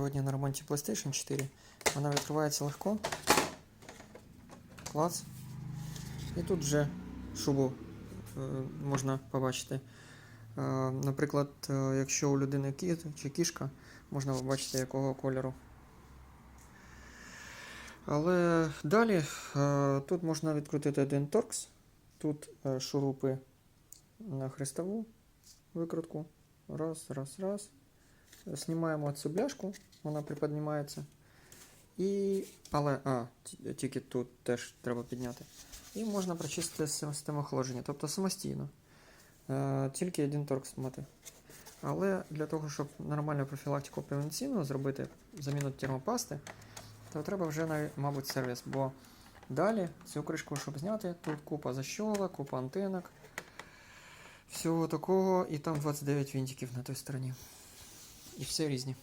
Сьогодні на ремонті PlayStation 4. Вона відкривається легко. Клац. І тут вже шубу е, можна побачити. Е, наприклад, е, якщо у людини кіт чи кішка, можна побачити якого кольору. Але далі е, тут можна відкрутити один торкс. Тут е, шурупи на хрестову викрутку. Раз, раз, раз. Знімаємо цю бляшку, вона приподнімається. І... Але, а, тільки тут теж треба підняти. І можна прочистити систему охолодження, тобто самостійно. Е, тільки один торкс мати. Але для того, щоб нормальну профілактику превенційну зробити заміну термопасти, то треба вже, мабуть, сервіс. Бо далі цю кришку, щоб зняти, тут купа защолок, купа антенок, всього такого, і там 29 вінтиків на той стороні. І все різні.